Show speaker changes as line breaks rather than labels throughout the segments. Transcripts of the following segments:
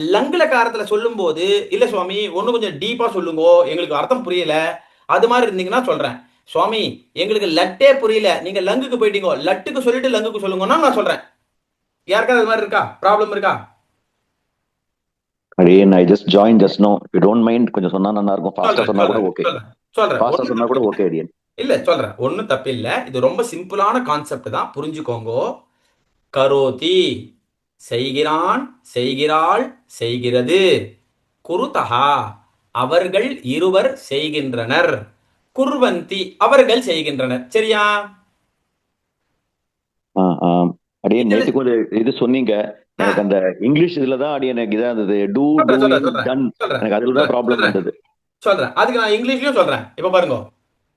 லங்குல காரத்துல சொல்லும்போது இல்ல சுவாமி ஒண்ணு கொஞ்சம் டீப்பா சொல்லுங்க எங்களுக்கு அர்த்தம் புரியல. அது மாதிரி இருந்தீங்கன்னா சொல்றேன். சுவாமி எங்களுக்கு லட்டே புரியல. நீங்க லங்குக்கு போயிட்டீங்க. லட்டுக்கு சொல்லிட்டு லங்குக்கு சொல்லுங்கன்னா நான் சொல்றேன். யாருக்காவது அது மாதிரி இருக்கா? ப்ராப்ளம் இருக்கா?
அடியன் I just join just no you don't mind கொஞ்சம் சொன்னா நல்லா இருக்கும். ஃபாஸ்டா சொன்னா கூட ஓகே
சொல்றேன் சொல்றேன்.
ஃபாஸ்டா
ஒண்ணும்
சொன்னா கூட
தப்பு
ஓகே அடியன்
இல்ல சொல்றேன். ஒண்ணும் தப்பு இல்ல இது ரொம்ப சிம்பிளான கான்செப்ட் தான். புரிஞ்சுக்கோங்க. கரோதி. செய்கிறான் செய்கிறாள் செய்கிறது. குருதஹா அவர்கள் இருவர் செய்கின்றனர். குர்வந்தி அவர்கள் செய்கின்றனர். சரியா?
நேத்துக்கு ஒரு இது சொன்னீங்க. எனக்கு அந்த இங்கிலீஷ் இதுல தான் அடியன் எனக்கு இதா இருந்தது. டூ. டன் எனக்கு அதுல தான் ப்ராப்ளம். வந்தது
சொல்றேன். அதுக்கு நான் இங்கிலீஷ்லயும் சொல்றேன். இப்ப பாருங்க.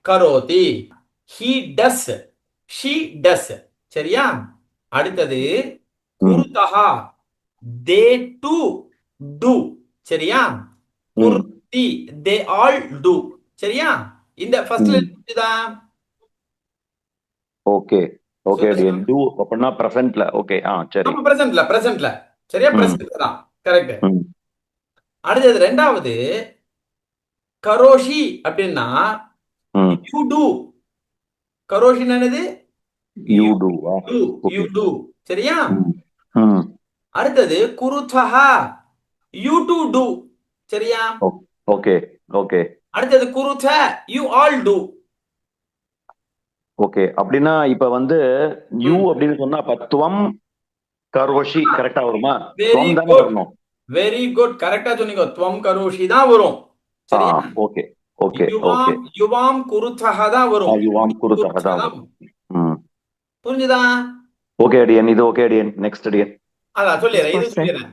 கரோதி ஹி டஸ் ஷி டஸ் சரியா? அடுத்தது. குருதஹா. தே டு டு சரியா. குர்தி. தே ஆல் டு சரியா? இந்த ஃபர்ஸ்ட்ல. புரியுதா
ஓகே ஓகே. அடியன் டூ அப்படின்னா பிரசன்ட்ல ஓகே ஆ சரி.
நம்ம பிரசன்ட்ல பிரசன்ட்ல சரியா?
ம்.
பிரசன்ட் தான். கரெக்ட். அடுத்தது ரெண்டாவது. கரோஷி அப்படின்னா யூ டு கரோஷி என்னது?
யூ டூ
யூ டு சரியா? அடுத்தது குருதஹா யூ டு டு சரியா?
Okay okay.
அடுத்தது குருத யூ ஆல் டு
ஓகே அப்படின்னா இப்ப வந்து யூ. அப்படின்னு சொன்னா பத்துவம் கரோஷி கரெக்டா வருமா?
வெரி குட் கரெக்டா சொன்னீங்க. துவம் கரோஷி தான் வரும். சரியா?
Okay okay okay.
யுவாம் குருதஹா தான் வரும்.
யுவாம் குருதஹ தான்
புரிஞ்சுதா?
ஓகே அடியன் இது ஓகே அடியன் நெக்ஸ்ட் அடியன்
அதான் சொல்லிடுறேன் இது. சொல்லிடுறேன்.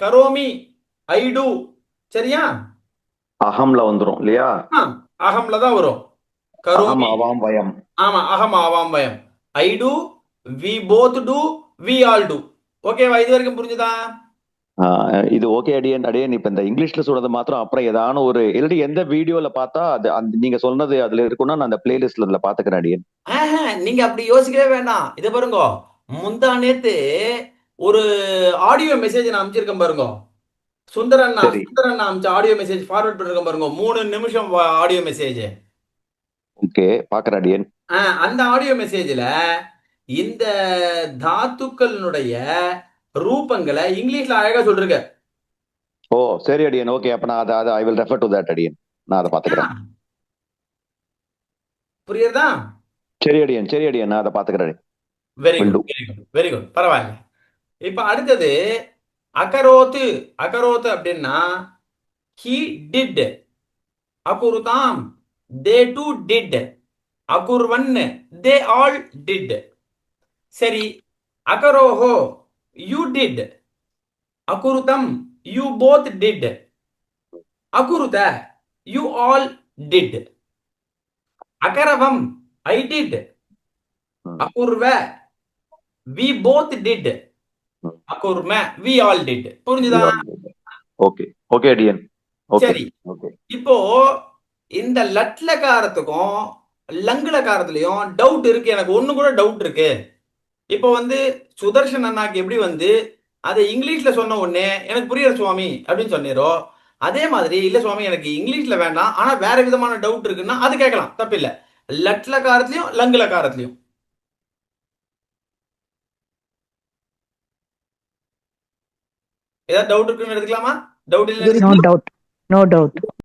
கரோமி ஐ டு சரியா?
அகம்ல வந்துரும் இல்லையா?
அகம்ல தான் வரும். கரோமி.
அவாம் வயம்.
ஆமா அகம் ஆவாம் பயம் I do we both do we all do ஓகேவா இது வரைக்கும் புரிஞ்சுதா?
இது ஓகே அடியன் அடியன் இப்ப இந்த இங்கிலீஷ்ல சொல்றது மாத்திரம் அப்புறம் ஏதான ஒரு இல்லாட்டி எந்த வீடியோல பார்த்தா அது அந்த நீங்க சொன்னது அதுல இருக்கும்னா நான் அந்த பிளேலிஸ்ட்ல அதுல பாத்துக்கிறேன் அடியன்
ஆஹா, நீங்க அப்படி யோசிக்கவே வேண்டாம். இத பாருங்க. முந்தா நேத்து ஒரு ஆடியோ மெசேஜ் நான் அனுப்பிச்சிருக்கேன் பாருங்க. சுந்தரண்ணா. சுந்தரண்ணா அனுப்பிச்ச ஆடியோ மெசேஜ் ஃபார்வர்ட் பண்ணிருக்கேன் பாருங்க. மூணு நிமிஷம் ஆடியோ மெசேஜ்
ஓகே பாக்குறேன் அடியன்.
அந்த ஆடியோ மெசேஜ்ல இந்த தாத்துக்களினுடைய ரூபங்களை இங்கிலீஷ்ல அழகா சொல்றீங்க
ஓ சரி அடியன். ஓகே அப்ப நான் அதை I will refer to that அடியன். நான் அதை பாத்துக்கிறேன்.
புரியுறதா
சரி அடியன் சரி அடியன். நான் அதை பாத்துக்கிறேன்.
Very good very good very good பரவாயில்ல. இப்ப அடுத்தது அகரோத்து அகரோத்து அப்படின்னா ஹி டிட் அகுருதாம் தே டு டிட் அகுர்வன் தே ஆல் டிட் சரி அகரோஹோ யூ டிட் அகுருதம் யூ போத் டிட் அகுருத யூ ஆல் டிட் அகரவம் ஐ டிட். அகுர்வ வி போத் டிட். அகுர்ம வி ஆல் டிட் புரிஞ்சுதா?
ஓகே ஓகே அடியன்
சரி. இப்போ இந்த லட்லகாரத்துக்கும் லங்குலகாரத்துலயும் டவுட் இருக்கு. எனக்கு ஒண்ணு கூட டவுட் இருக்கு. இப்போ வந்து சுதர்ஷன் அண்ணாக்கு எப்படி வந்து அதை இங்கிலீஷ்ல சொன்ன உடனே எனக்கு புரியல சுவாமி அப்படின்னு சொன்னீரோ அதே மாதிரி இல்ல சுவாமி எனக்கு இங்கிலீஷ்ல வேண்டாம். ஆனா வேற விதமான டவுட் இருக்குன்னா அது கேட்கலாம். தப்பில்ல. லட்லகாரத்துலயும் லங்குலகாரத்துலயும் ஏதாவது டவுட் இருக்குன்னு எடுத்துக்கலாமா டவுட் இல்லை
No doubt. No doubt.